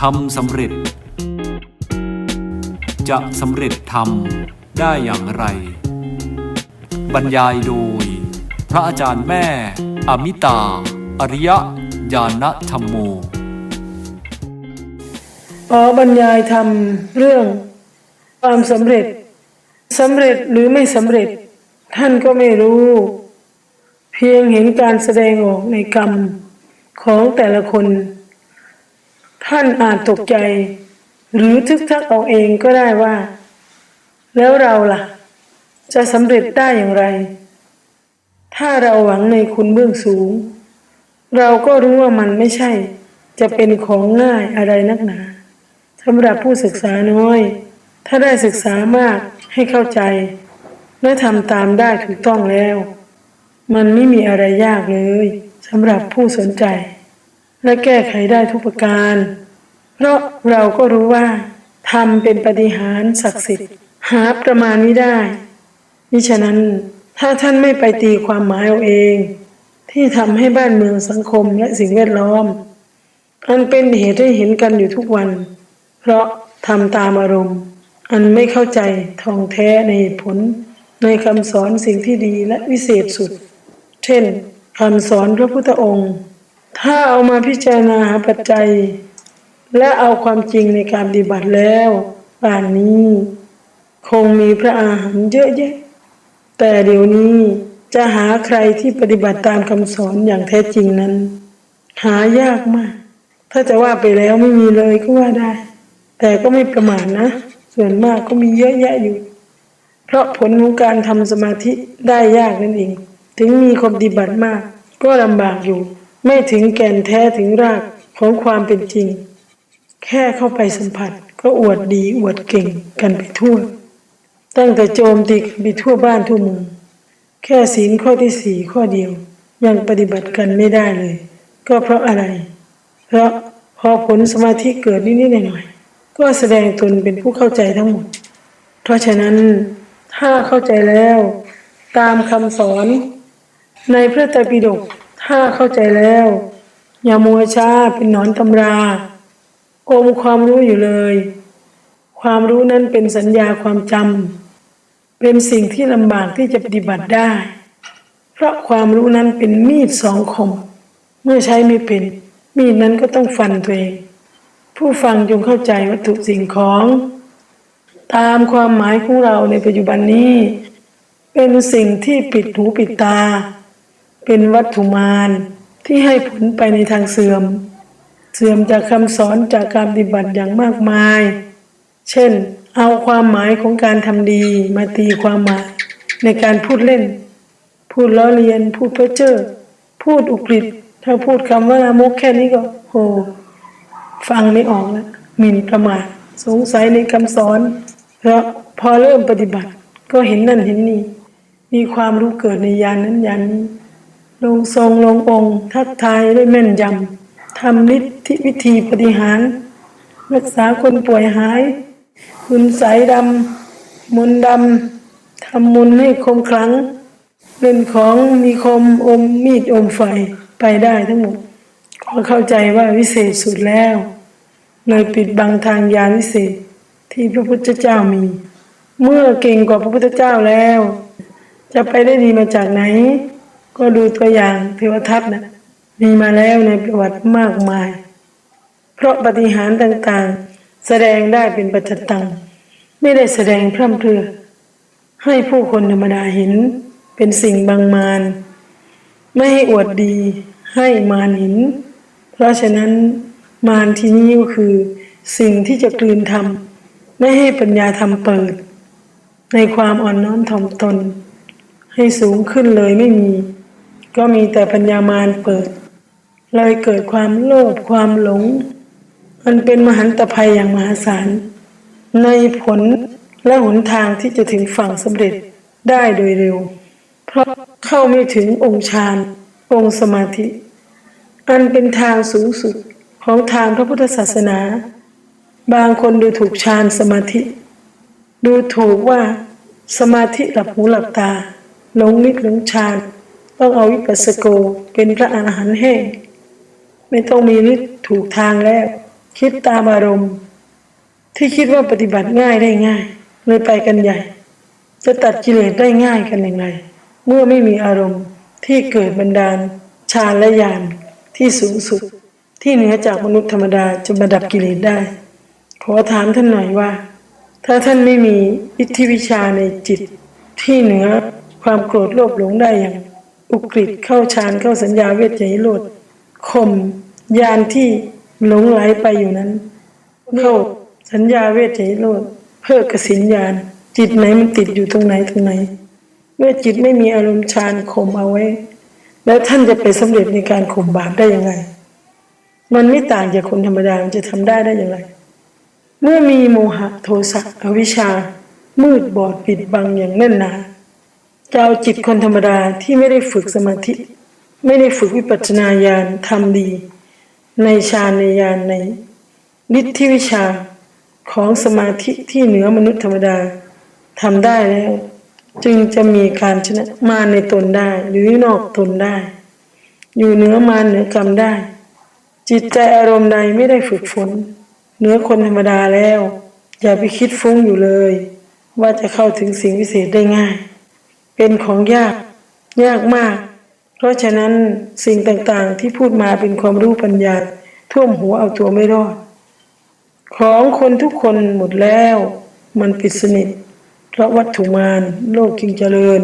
ทำสำเร็จ จะสำเร็จทำได้อย่างไร บรรยายโดย พระอาจารย์แม่ อมิตา อริยญาณธรรมโมขอบรรยายทำเรื่องความสำเร็จสำเร็จหรือไม่สำเร็จ ท่านก็ไม่รู้ เพียงเห็นการแสดงออกในกรรมของแต่ละคน ท่านอาจตกใจ หรือทึกทักเอาเองก็ได้ว่า แล้วเราล่ะ จะสำเร็จได้อย่างไร ถ้าเราหวังในคุณเบื้องสูง เราก็รู้ว่ามันไม่ใช่ จะเป็นของง่ายอะไรนักหนาสำหรับผู้ศึกษาน้อย ถ้าได้ศึกษามากให้เข้าใจ และทำตามได้ถูกต้องแล้ว มันไม่มีอะไรยากเลยสำหรับผู้สนใจ และแก้ไขได้ทุกประการ เพราะเราก็รู้ว่าทำเป็นปฏิหารศักดิ์สิทธิ์หาประมาณนี้ได้มิฉะนั้นถ้าท่านไม่ไปตีความหมายเอาเอง ที่ทำให้บ้านเมืองสังคมและสิ่งแวดล้อมอันเป็นเหตุให้เห็นกันอยู่ทุกวัน เพราะทำตามอารมณ์ อันไม่เข้าใจท่องแท้ในผล ในคำสอนสิ่งที่ดีและวิเศษสุด เช่นคำสอนพระพุทธองค์ ถ้าเอามาพิจารณาหาปัจจัย และเอาความจริงในการปฏิบัติแล้วป่านนี้ คงมีพระอาหารเยอะแยะ แต่เดี๋ยวนี้จะหาใครที่ปฏิบัติตามคำสอนอย่างแท้จริงนั้น หายากมาก ถ้าจะว่าไปแล้วไม่มีเลยก็ว่าได้ แต่ก็ไม่ประมาทนะ ส่วนมากก็มีเยอะแยะอยู่ เพราะผลของการทำสมาธิได้ยากนั่นเอง ถึงมีคนปฏิบัติมาก ก็ลำบากอยู่ ไม่ถึงแก่นแท้ถึงรากของความเป็นจริง แค่เข้าไปสัมผัสก็อวดดีอวดเก่งกันไปทั่ว ตั้งแต่โจมตีกันไปทั่วบ้านทั่วเมืองแค่ศีลข้อที่สี่ข้อเดียว ยังปฏิบัติกันไม่ได้เลย ก็เพราะอะไร เพราะพอผลสมาธิเกิดนิดๆหน่อยๆก็แสดงตนเป็นผู้เข้าใจทั้งหมด เพราะฉะนั้นถ้าเข้าใจแล้ว ตามคำสอน ในพระไตรปิฎกถ้าเข้าใจแล้ว อย่ามัวช้าเป็นหนอนตำรา อมความรู้อยู่เลย ความรู้นั้นเป็นสัญญาความจำเป็นสิ่งที่ลำบากที่จะปฏิบัติได้ เพราะความรู้นั้นเป็นมีดสองคม เมื่อใช้ไม่เป็น มีดนั้นก็ต้องฟันตัวเอง ผู้ฟังจงเข้าใจวัตถุสิ่งของ ตามความหมายของเราในปัจจุบันนี้ เป็นสิ่งที่ปิดหูปิดตา เป็นวัตถุมารที่ให้ผลไปในทางเสื่อม เสื่อมจากคำสอนจากการปฏิบัติอย่างมากมาย เช่น เอาความหมายของการทำดีมาตีความหมายในการพูดเล่น พูดล้อเลียน พูดเพ้อเจ้อพูดอุกฤษถ้าพูดคำว่าลามกแค่นี้ก็โหฟังไม่ออกแล้วหมิ่นประมาทสงสัยในคำสอนเพราะพอเริ่มปฏิบัติ ก็เห็นนั่นเห็นนี่ มีความรู้เกิดในยานนั้นยานนี้ลงทรงลงองค์ ทักทายได้แม่นยำ ทำฤทธิวิธีปฏิหาร รักษาคนป่วยหาย คุณใสยดำมนดำทำมนให้คมคลัง เล่นของมีคมอมมีดอมไฟไปได้ทั้งหมดก็เข้าใจว่าวิเศษสุดแล้วเลยปิดบังทางยานวิเศษที่พระพุทธเจ้ามี เมื่อเก่งกว่าพระพุทธเจ้าแล้ว จะไปได้ดีมาจากไหน ก็ดูตัวอย่างเทวทัตนะ มีมาแล้วในประวัติมากมาย เพราะปฏิหารต่างๆ แสดงได้เป็นปัจจตัง ไม่ได้แสดงพร่ำเพรื่อ ให้ผู้คนธรรมดาเห็นเป็นสิ่งบางมารไม่ให้อวดดีให้มารเห็นเพราะฉะนั้นมารที่นี้ก็คือ สิ่งที่จะกลืนทำไม่ให้ปัญญาธรรมเปิด ในความอ่อนน้อมถ่อมตน ให้สูงขึ้นเลยไม่มี ก็มีแต่ปัญญามารเปิด เลยเกิดความโลภความหลง มันเป็นมหันตภัยอย่างมหาศาล ในผลและหนทางที่จะถึงฝั่งสำเร็จได้โดยเร็ว เพราะเข้าไม่ถึงองค์ฌานองค์สมาธิ อันเป็นทางสูงสุดของทางพระพุทธศาสนา บางคนดูถูกฌานสมาธิ ดูถูกว่าสมาธิหลับหูหลับตาหลงนิดหลงฌานต้องเอาวิปัสสโกเป็นพระอรหันต์แห้ง ไม่ต้องมีฤทธิ์ถูกทางแล้ว คิดตามอารมณ์ ที่คิดว่าปฏิบัติง่ายได้ง่ายเลยไปกันใหญ่ จะตัดกิเลสได้ง่ายกันอย่างไร เมื่อไม่มีอารมณ์ที่เกิดบันดาลฌานและญาณที่สูงสุด ที่เหนือจากมนุษย์ธรรมดาจะมาดับกิเลสได้ ขอถามท่านหน่อยว่า ถ้าท่านไม่มีอิทธิวิชาในจิต ที่เหนือความโกรธโลภหลงได้อย่าง อุกฤษเข้าฌานเข้าสัญญาเวทใจโลดข่ม ยานที่หลงไหลไปอยู่นั้นเข้าสัญญาเวทใจโลเพื่อกสินญาณจิตไหนมันติดอยู่ตรงไหนตรงไหน เมื่อจิตไม่มีอารมณ์ฌานข่มเอาไว้ แล้วท่านจะไปสำเร็จในการข่มบาปได้ยังไง มันไม่ต่างจากคนธรรมดามันจะทำได้ได้อย่างไร เมื่อมีโมหะโทสะอวิชชา มืดบอดปิดบังอย่างแน่นหนาจะเอาจิตคนธรรมดาที่ไม่ได้ฝึกสมาธิ ไม่ได้ฝึกวิปัสสนาญาณทำดี ในฌานในญาณในฤทธิวิชาของสมาธิที่เหนือมนุษย์ธรรมดาทำได้แล้ว จึงจะมีการชนะมาในตนได้ หรือนอกตนได้ อยู่เหนือมาเหนือกรรมได้ จิตใจอารมณ์ใดไม่ได้ฝึกฝนเหนือคนธรรมดาแล้ว อย่าไปคิดฟุ้งอยู่เลย ว่าจะเข้าถึงสิ่งวิเศษได้ง่าย เป็นของยาก ยากมาก เพราะฉะนั้นสิ่งต่างๆที่พูดมาเป็นความรู้ปัญญา ท่วมหัวเอาตัวไม่รอด ของคนทุกคนหมดแล้ว มันปิดสนิท เพราะวัตถุมารโลกจึงเจริญ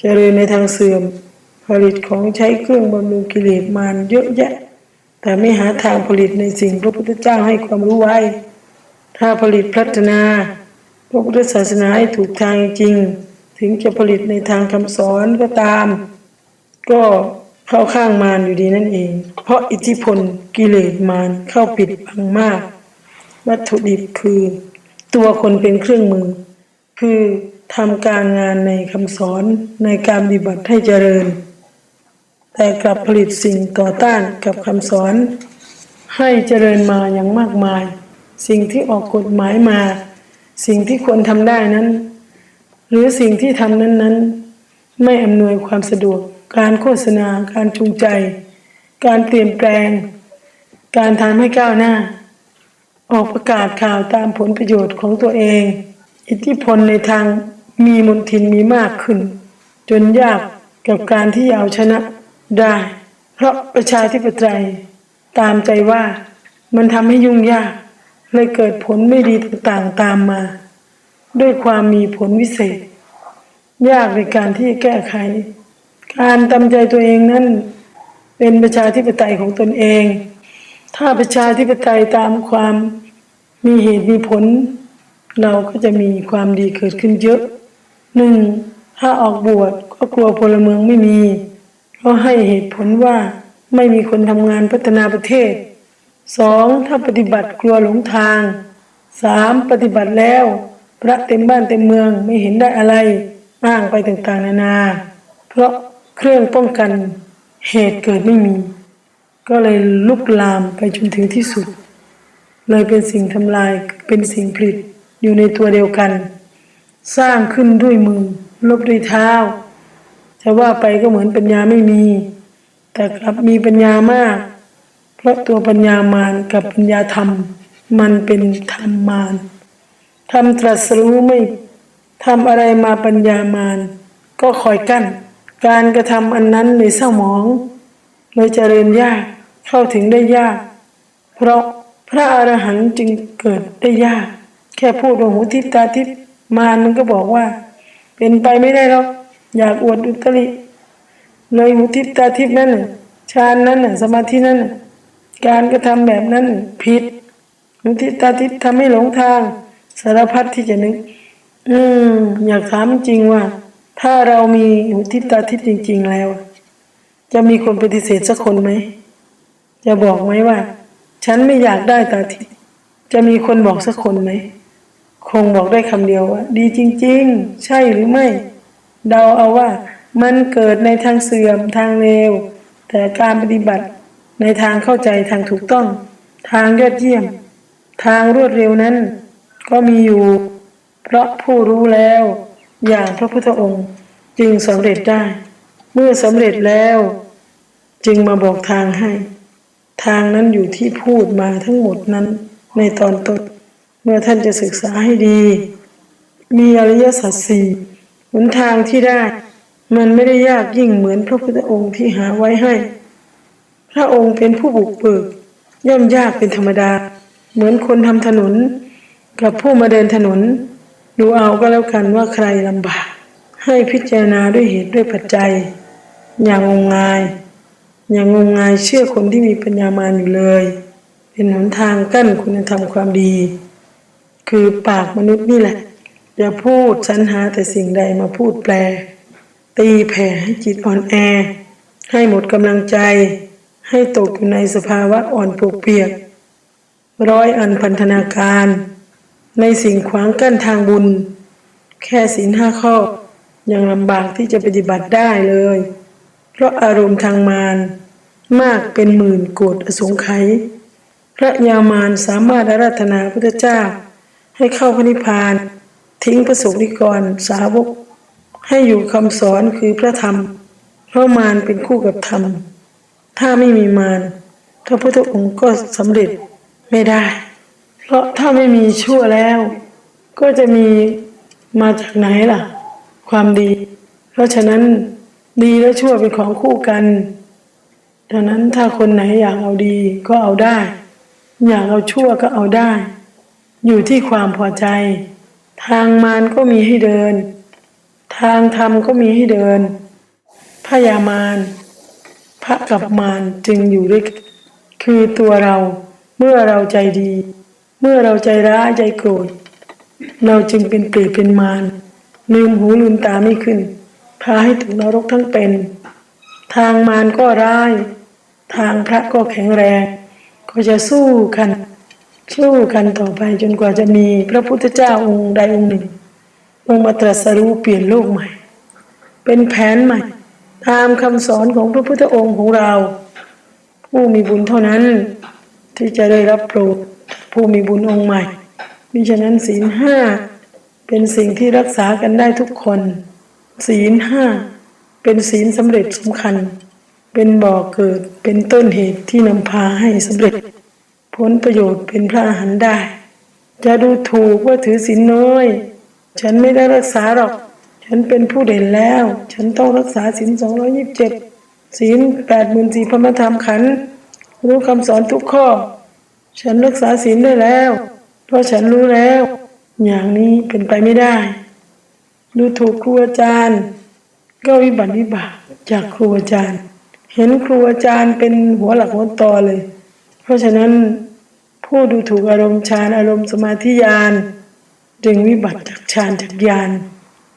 เจริญในทางเสื่อม ผลิตของใช้เครื่องบำรุงกิเลสมารเยอะแยะ แต่ไม่หาทางผลิตในสิ่งพระพุทธเจ้าให้ความรู้ไว้ ถ้าผลิตพัฒนา พระพุทธศาสนาให้ถูกทางจริง ถึงจะผลิตในทางคำสอนก็ตาม ก็เข้าข้างมารอยู่ดีนั่นเอง เพราะอิทธิพลกิเลสมารเข้าปิดบังมาก วัตถุดิบคือ ตัวคนเป็นเครื่องมือ คือทำการงานในคำสอนในการปฏิบัติให้เจริญ แต่กลับผลิตสิ่งต่อต้านกับคำสอน ให้เจริญมาอย่างมากมาย สิ่งที่ออกกฎหมายมา สิ่งที่ควรทำได้นั้น หรือสิ่งที่ทำนั้นนั้นไม่อำนวยความสะดวก การโฆษณา การจูงใจ การเปลี่ยนแปลง การทำให้ก้าวหน้า ออกประกาศข่าวตามผลประโยชน์ของตัวเอง อิทธิพลในทางมีมนทินมีมากขึ้น จนยากกับการที่จะเอาชนะได้ เพราะประชาธิปไตยตามใจว่ามันทำให้ยุ่งยากเลยเกิดผลไม่ดีต่างๆตามมา ด้วยความมีผลวิเศษ ยากในการที่จะแก้ไข การตามใจตัวเองนั้นเป็นประชาธิปไตยของตนเอง ถ้าประชาธิปไตยตามความมีเหตุมีผล เราก็จะมีความดีเกิดขึ้นเยอะหนึ่งถ้าออกบวชก็กลัวพลเมืองไม่มีเพราะให้เหตุผลว่าไม่มีคนทำงานพัฒนาประเทศสองถ้าปฏิบัติกลัวหลงทางสามปฏิบัติแล้วพระเต็มบ้านเต็มเมืองไม่เห็นได้อะไรอ้างไปต่างๆนานา เพราะ เครื่องป้องกันเหตุเกิดไม่มี ก็เลยลุกลามไปจนถึงที่สุด เลยเป็นสิ่งทำลายเป็นสิ่งผลิตอยู่ในตัวเดียวกัน สร้างขึ้นด้วยมือ ลบด้วยเท้าจะว่าไปก็เหมือนปัญญาไม่มี แต่กลับมีปัญญามาก เพราะตัวปัญญามารกับปัญญาธรรม มันเป็นธรรมมารทำตรัสรู้ไม่ทำอะไรมาปัญญามารก็คอยกั้น การกระทำอันนั้นเลยเศร้าหมองเลยเจริญยากเข้าถึงได้ยาก เพราะพระอรหันต์จึงเกิดได้ยาก แค่พูดว่าหูทิพตาทิพมารมันก็บอกว่า เป็นไปไม่ได้หรอกอยากอวดอุตริ เลยหูทิพตาทิพนั่นฌานนั้นสมาธินั้นการกระทำแบบนั้นผิดหูทิพตาทิพทำให้หลงทาง สารพัดที่จะนึก อืมอยากถามจริงว่า ถ้าเรามีหูทิตาทิพย์จริง ๆ แล้ว จะมีคนปฏิเสธสักคนไหม จะบอกไหมว่า ฉันไม่อยากได้ตาทิพย์จะมีคนบอกสักคนไหม คงบอกได้คำเดียวว่าดีจริง ๆ ใช่หรือไม่ เดาเอาว่า มันเกิดในทางเสื่อมทางเลว แต่การปฏิบัติในทางเข้าใจทางถูกต้อง ทางยอดเยี่ยม ทางรวดเร็วนั้น ก็มีอยู่ เพราะผู้รู้แล้ว อย่างพระพุทธองค์จึงสำเร็จได้ เมื่อสำเร็จแล้ว จึงมาบอกทางให้ ทางนั้นอยู่ที่พูดมาทั้งหมดนั้นในตอนต้นเมื่อท่านจะศึกษาให้ดี มีอริยสัจสี่หนทางที่ได้ มันไม่ได้ยากยิ่งเหมือนพระพุทธองค์ที่หาไว้ให้ พระองค์เป็นผู้บุกเบิกย่อมยากเป็นธรรมดา เหมือนคนทำถนน กับผู้มาเดินถนน ดูเอาก็แล้วกันว่าใครลำบาก ให้พิจารณาด้วยเหตุด้วยปัจจัย อย่างงมงาย อย่างงมงายเชื่อคนที่มีปัญญามานอยู่เลย เป็นหนทางกั้นคุณธรรมความดี คือปากมนุษย์นี่แหละ อย่าพูดสรรหาแต่สิ่งใดมาพูดแปล ตีแผ่ให้จิตอ่อนแอ ให้หมดกำลังใจ ให้ตกอยู่ในสภาวะอ่อนปวกเปียก ร้อยอันพันธนาการ ในสิ่งขวางกั้นทางบุญ แค่ศีลห้าข้อ ยังลำบากที่จะปฏิบัติได้เลย เพราะอารมณ์ทางมารมากเป็นหมื่นโกดอสงไขยพระยามารสามารถอาราธนาพระเจ้า ให้เข้าพระนิพพาน ทิ้งประสบนิกรสาวก ให้อยู่คำสอนคือพระธรรม เพราะมารเป็นคู่กับธรรม ถ้าไม่มีมารพระพุทธองค์ก็สำเร็จไม่ได้ เพราะถ้าไม่มีชั่วแล้ว ก็จะมีมาจากไหนล่ะ ความดี เพราะฉะนั้นดีและชั่วเป็นของคู่กันดังนั้นถ้าคนไหนอยากเอาดีก็เอาได้ อยากเอาชั่วก็เอาได้ อยู่ที่ความพอใจ ทางมารก็มีให้เดิน ทางธรรมก็มีให้เดินพระยามารพระกับมารจึงอยู่ด้วยคือตัวเราเมื่อเราใจดี เมื่อเราใจร้ายใจโกรธ เราจึงเป็นเปรตเป็นมารลืมหูลืมตาไม่ขึ้น พาให้ถึงนรกทั้งเป็น ทางมารก็ร้าย ทางพระก็แข็งแรง ก็จะสู้กัน สู้กันต่อไปจนกว่าจะมีพระพุทธเจ้าองค์ใดองค์หนึ่งลงมาตรัสรู้เปลี่ยนโลกใหม่ เป็นแผนใหม่ ตามคำสอนของพระพุทธองค์ของเรา ผู้มีบุญเท่านั้นที่จะได้รับโปรด ผู้มีบุญองค์ใหม่มิฉะนั้นศีลห้าเป็นสิ่งที่รักษากันได้ทุกคน ศีลห้าเป็นศีลสำเร็จสำคัญ เป็นบ่อเกิดเป็นต้นเหตุที่นำพาให้สำเร็จผลประโยชน์เป็นพระอรหันต์ได้ จะดูถูกว่าถือศีลน้อย ฉันไม่ได้รักษาหรอก ฉันเป็นผู้เด่นแล้ว ฉันต้องรักษาศีลสองร้อยิบเจ็ดศีลแปดหมื่นสี่พระธรรมขันรู้คำสอนทุกข้อ ฉันรักษาศีลได้แล้ว เพราะฉันรู้แล้ว อย่างนี้เป็นไปไม่ได้ ดูถูกครูอาจารย์ ก็วิบัติวิบากจากครูอาจารย์ เห็นครูอาจารย์เป็นหัวหลักหัวตอเลย เพราะฉะนั้นผู้ดูถูกอารมณ์ฌานอารมณ์สมาธิญาณจึงวิบัติจากฌานจากญาณ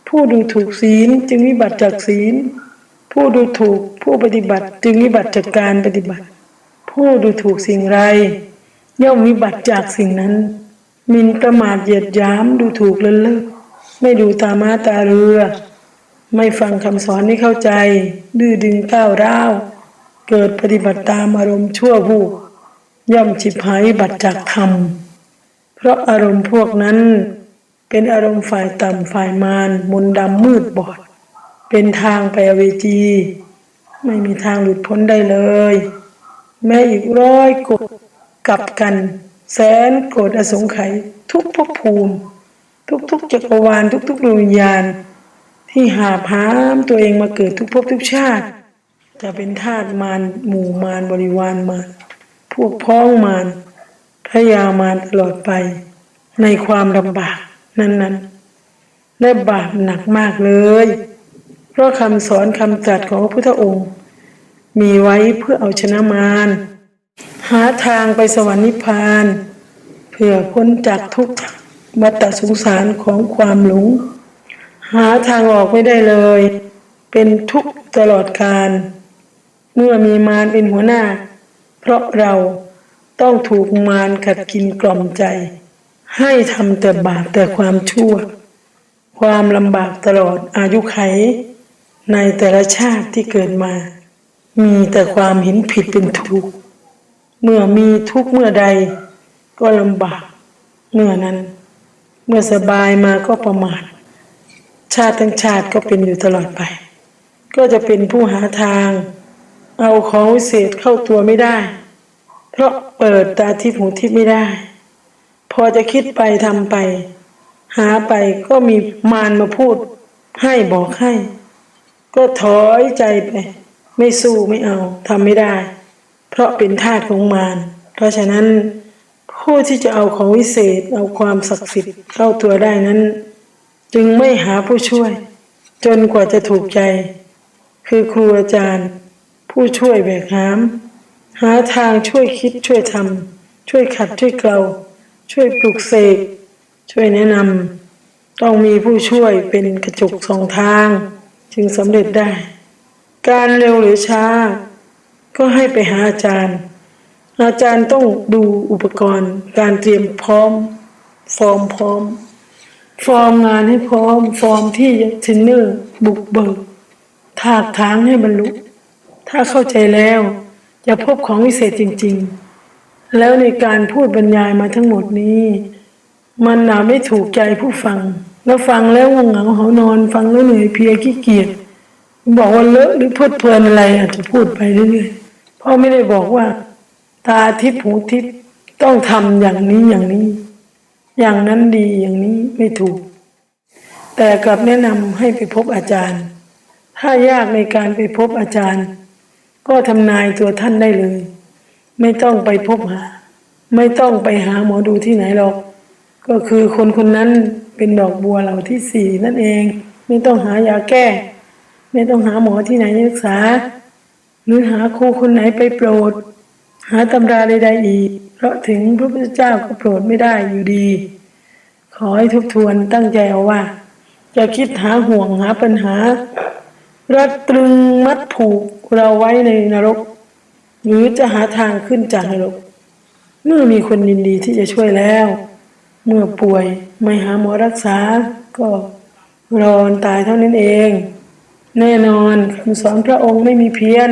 ผู้ดูถูกศีลจึงวิบัติจากศีล ผู้ดูถูกผู้ปฏิบัติจึงวิบัติจากการปฏิบัติ ผู้ดูถูกสิ่งไร ย่อมวิบัติจากสิ่งนั้นมินประมาทเหยียดยามดูถูกเลินเล่อไม่ดูตามาตาเรือ ไม่ฟังคำสอนให้เข้าใจ ดื้อดึงก้าวร้าว เกิดปฏิบัติตามอารมณ์ชั่ววูบย่อมฉิบหายบัติจากธรรม เพราะอารมณ์พวกนั้น เป็นอารมณ์ฝ่ายต่ำฝ่ายมารมนดำมืดบอด เป็นทางไปอเวจี ไม่มีทางหลุดพ้นได้เลย แม้อีกร้อยกด กลับกัน แสนโกรธอสงไขยทุกภพภูมิ ทุกๆจักรวาลทุกๆดวงวิญญาณ ที่หาบหามตัวเองมาเกิดทุกภพทุกชาติ จะเป็นทาสมารหมู่มารบริวารมารพวกพ้องมารพยามารตลอดไป ในความลำบากนั้นๆและบาปหนักมากเลย เพราะคำสอนคำตรัสของพระพุทธองค์ มีไว้เพื่อเอาชนะมาร หาทางไปสวรรค์นิพพานเพื่อพ้นจากทุกข์วัฏสงสารของความหลง หาทางออกไม่ได้เลย เป็นทุกข์ตลอดการเมื่อมีมารเป็นหัวหน้า เพราะเราต้องถูกมารขัดกินกล่อมใจ ให้ทำแต่บาปแต่ความชั่ว ความลำบากตลอดอายุไข ในแต่ละชาติที่เกิดมา มีแต่ความเห็นผิดเป็นทุกข์ เมื่อมีทุกเมื่อใด ก็ลำบาก เมื่อนั้น เมื่อสบายมาก็ประมาท ชาติทั้งชาติก็เป็นอยู่ตลอดไป ก็จะเป็นผู้หาทาง เอาของวิเศษเข้าตัวไม่ได้ เพราะเปิดตาทิพย์หูทิพย์ไม่ได้ พอจะคิดไปทำไป หาไปก็มีมารมาพูด ให้บอกให้ ก็ถอยใจไป ไม่สู้ไม่เอาทำไม่ได้ เพราะเป็นทาสของมาร เพราะฉะนั้น ผู้ที่จะเอาของวิเศษเอาความศักดิ์สิทธิ์เข้าตัวได้นั้น จึงไม่หาผู้ช่วย จนกว่าจะถูกใจ คือครูอาจารย์ ผู้ช่วยแบกหาม หาทางช่วยคิดช่วยทำช่วยขัดช่วยเกลาช่วยปลุกเสกช่วยแนะนำต้องมีผู้ช่วยเป็นกระจกสองทาง จึงสำเร็จได้ การเร็วหรือช้า ก็ให้ไปหาอาจารย์ อาจารย์ต้องดูอุปกรณ์ การเตรียมพร้อม ฟอร์มพร้อม ฟอร์มงานให้พร้อม ฟอร์มที่เทรนเนอร์บุกเบิกถากถางให้บรรลุ ถ้าเข้าใจแล้วจะพบของวิเศษจริง ๆ แล้วในการพูดบรรยายมาทั้งหมดนี้ มันหนาไม่ถูกใจผู้ฟัง แล้วฟังแล้วงงเหงาเหานอน ฟังแล้วเหนื่อยเพลียขี้เกียจบอกว่าเลอะหรือเพลิดเพลินอะไรอาจจะพูดไปเรื่อยๆ พราไม่ได้บอกว่า ตาทิพย์หูทิพย์ต้องทำอย่างนี้อย่างนี้ อย่างนั้นดีอย่างนี้ไม่ถูก แต่กลับแนะนำให้ไปพบอาจารย์ ถ้ายากในการไปพบอาจารย์ ก็ทำนายตัวท่านได้เลย ไม่ต้องไปพบหา ไม่ต้องไปหาหมอดูที่ไหนหรอก ก็คือคนคนนั้นเป็นดอกบัวเหล่าที่สี่นั่นเอง ไม่ต้องหายาแก้ ไม่ต้องหาหมอที่ไหนรักษา หรือหาครูคนไหนไปโปรด หาตำราใดๆอีก เพราะถึงพระพุทธเจ้าก็โปรดไม่ได้อยู่ดี ขอให้ทบทวนตั้งใจเอาว่า จะคิดหาห่วงหาปัญหา รัดตรึงมัดผูกเราไว้ในนรก หรือจะหาทางขึ้นจากนรก เมื่อมีคนยินดีที่จะช่วยแล้ว เมื่อป่วยไม่หาหมอรักษาก็รอนตายเท่านั้นเอง แน่นอนคำสอนพระองค์ไม่มีเพี้ยน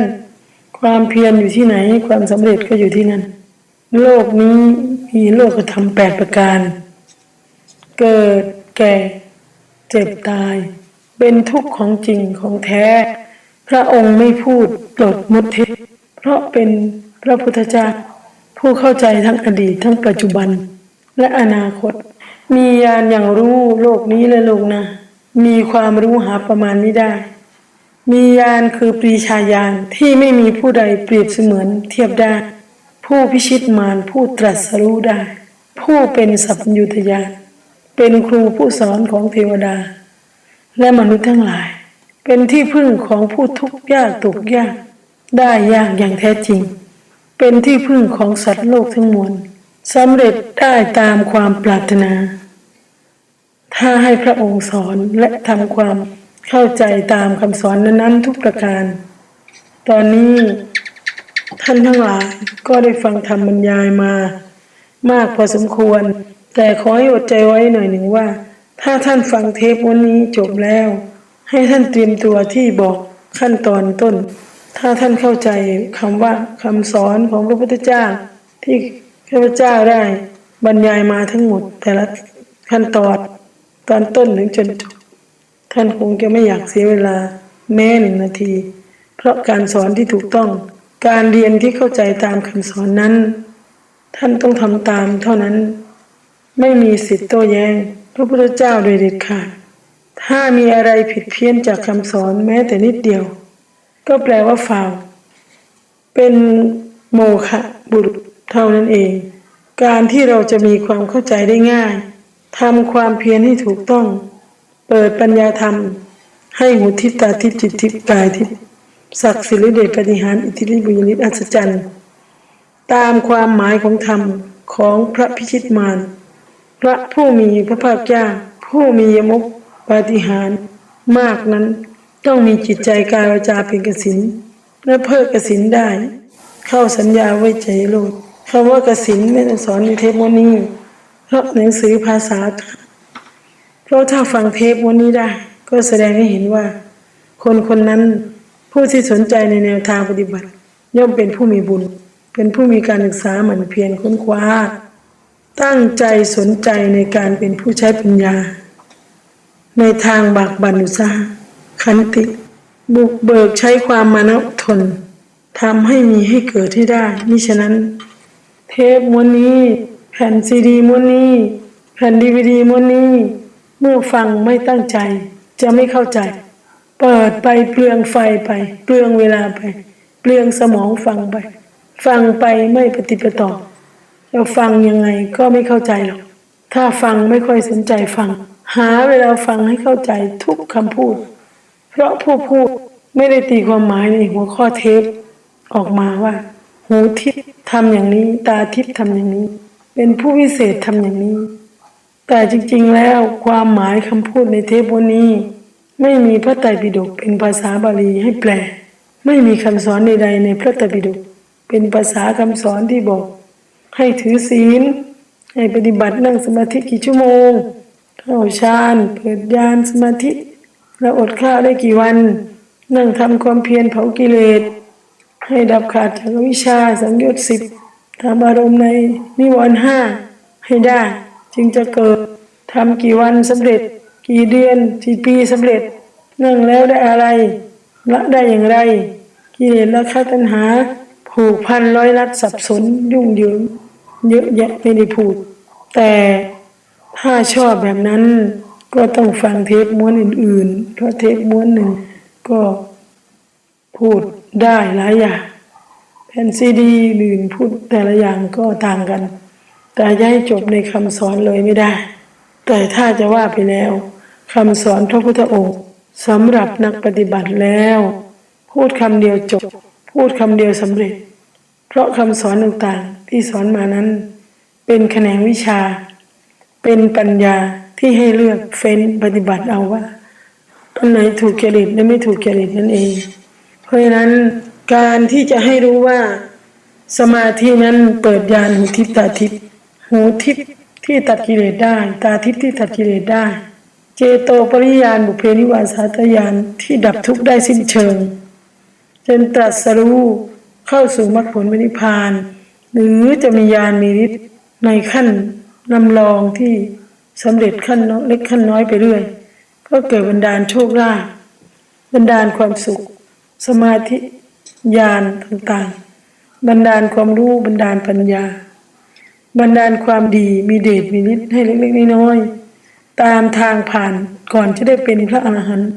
ความเพียรอยู่ที่ไหน ความสำเร็จก็อยู่ที่นั่น โลกนี้มีโลกธรรมแปดประการ เกิดแก่ เจ็บตาย เป็นทุกข์ของจริงของแท้ พระองค์ไม่พูดปลดมุทศเพราะเป็นพระพุทธเจ้าผู้เข้าใจทั้งอดีตทั้งปัจจุบัน และอนาคต มีญาณอย่างรู้โลกนี้และโลกหน้ามีความรู้หาประมาณไม่ได้ มีญาณคือปรีชาญาณที่ไม่มีผู้ใดเปรียบเสมือนเทียบได้ ผู้พิชิตมารผู้ตรัสรู้ได้ ผู้เป็นสัพพัญญุตญาณเป็นครูผู้สอนของเทวดา และมนุษย์ทั้งหลาย เป็นที่พึ่งของผู้ทุกข์ยากตกยาก ได้ยากอย่างแท้จริง เป็นที่พึ่งของสัตว์โลกทั้งมวลสำเร็จได้ตามความปรารถนา ถ้าให้พระองค์สอนและทำความ เข้าใจตามคำสอนนั้นๆทุกประการ ตอนนี้ท่านทั้งหลายก็ได้ฟังธรรมบรรยายมา มากพอสมควร แต่ขอให้อดใจไว้หน่อยหนึ่งว่า ถ้าท่านฟังเทปวันนี้จบแล้ว ให้ท่านเตรียมตัวที่บอกขั้นตอนต้น ถ้าท่านเข้าใจคำว่าคำสอนของพระพุทธเจ้า ที่ข้าพเจ้าได้บรรยายมาทั้งหมด แต่ละขั้นตอนตอนต้นถึงจนจบ ท่านคงจะไม่อยากเสียเวลาแม้หนึ่งนาที เพราะการสอนที่ถูกต้อง การเรียนที่เข้าใจตามคำสอนนั้น ท่านต้องทำตามเท่านั้น ไม่มีสิทธิ์โต้แย้ง พระพุทธเจ้าโดยเด็ดขาด ถ้ามีอะไรผิดเพี้ยนจากคำสอนแม้แต่นิดเดียว ก็แปลว่าฟาวเป็นโมฆะบุรุษเท่านั้นเอง การที่เราจะมีความเข้าใจได้ง่ายทำความเพียรให้ถูกต้อง เปิดปัญญาธรรม ให้หูทิพตาทิพจิตทิพกายทิพศักดิ์สิริเดชปฏิหารอิทธิฤทธิบุญนิตอัศจรรย์ ตามความหมายของธรรมของพระพิชิตมารพระผู้มีพระภาคเจ้าผู้มียมกปฏิหารมากนั้นต้องมีจิตใจกายวาจาเป็นกสินและเพิกกสินได้ เข้าสัญญาไว้ใจโลดคำว่ากสินไม่ต้องสอนในเทปวันนี้เพราะหนังสือภาษา ราะถ้าฟังเทปวันนี้ได้ ก็แสดงให้เห็นว่า คนคนนั้นผู้ที่สนใจในแนวทางปฏิบัติ ย่อมเป็นผู้มีบุญ เป็นผู้มีการศึกษาหมั่นเพียรค้นคว้า ตั้งใจสนใจในการเป็นผู้ใช้ปัญญา ในทางบากบันอุตสาคันติ บุกเบิกใช้ความมานะทนทำให้มีให้เกิดที่ได้มิฉะนั้น เทปม้วนนี้ แผ่นซีดีม้วนนี้ แผ่นดีวดีม้วนนี้ เมื่อฟังไม่ตั้งใจ จะไม่เข้าใจ เปิดไปเปลืองไฟไป เปลืองเวลาไป เปลืองสมองฟังไป ฟังไปไม่ปฏิปต่อจะฟังยังไงก็ไม่เข้าใจหรอกถ้าฟังไม่ค่อยสนใจฟัง หาเวลาฟังให้เข้าใจทุกคำพูด เพราะผู้พูดไม่ได้ตีความหมายในหัวข้อเทปออกมาว่า หูทิพย์ทำอย่างนี้ ตาทิพย์ทำอย่างนี้ เป็นผู้วิเศษทำอย่างนี้ แต่จริงๆแล้วความหมายคำพูดในเทปวันนี้ ไม่มีพระไตรปิฎกเป็นภาษาบาลีให้แปล ไม่มีคำสอนใดๆในพระไตรปิฎกเป็นภาษาคำสอนที่บอก ให้ถือศีล ให้ปฏิบัตินั่งสมาธิกี่ชั่วโมง เข้าฌานเปิดญาณสมาธิ แล้วอดข้าวได้กี่วัน นั่งทำความเพียรเผากิเลส ให้ดับขาดจากวิชชาสังโยชน์สิบทำอารมณ์ในนิวรณ์ห้าให้ได้ จึงจะเกิดทำกี่วันสำเร็จ กี่เดือนกี่ปีสำเร็จ นั่งแล้วได้อะไร ละได้อย่างไร กิเลสราคะตัณหา ผูกพันร้อยรัดสับสนยุ่งเหยิงเยอะแยะไม่ได้พูด แต่ถ้าชอบแบบนั้น ก็ต้องฟังเทปม้วนอื่นๆเพราะเทปม้วนหนึ่งก็พูดได้หลายอย่างแผ่นซีดีอื่นพูดแต่ละอย่างก็ต่างกัน แต่จะให้จบในคำสอนเลยไม่ได้ แต่ถ้าจะว่าไปแล้วคำสอนพระพุทธองค์สำหรับนักปฏิบัติแล้ว พูดคำเดียวจบ พูดคำเดียวสำเร็จ เพราะคำสอนต่างๆที่สอนมานั้น เป็นแขนงวิชา เป็นปัญญาที่ให้เลือกเฟ้นปฏิบัติเอาว่าอันไหนถูกจริตและไม่ถูกจริตนั่นเอง เพราะฉะนั้นการที่จะให้รู้ว่าสมาธินั้นเปิดญาณหูทิพตาทิพย์ หูทิพย์ที่ตัดกิเลสได้ ตาทิพย์ที่ตัดกิเลสได้ เจโตปริยานบุเพนิวาสาตยานที่ดับทุกข์ได้สิ้นเชิงจนตรัสรู้เข้าสู่มรรคผลนิพพาน หรือจะมีญาณมีฤทธิ์ในขั้นนำลองที่สำเร็จขั้นเล็กขั้นน้อยไปเรื่อย ก็เกิดบันดาลโชคลาภบันดาลความสุข สมาธิญาณต่างๆ บันดาลความรู้บันดาลปัญญา บันดาลความดีมีเดชมีฤทธิ์ให้เล็กๆน้อยๆตามทางผ่านก่อนจะได้เป็นพระอรหันต์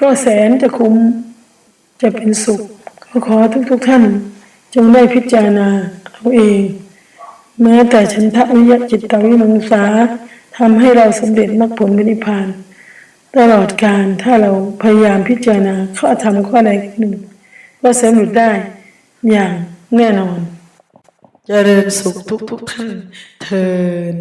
ก็แสนจะคุ้มจะเป็นสุขก็ขอทุกๆท่าน จงได้พิจารณาเอาเองแม้แต่ฉันทะวิยะจิตตวิมังสาทำให้เราสำเร็จมรรคผลนิพพาน ตลอดการถ้าเราพยายามพิจารณาข้อธรรมข้อใดหนึ่ง ก็สำเร็จได้อย่างแน่นอน เจริญสุขทุกทุกท่านเทิน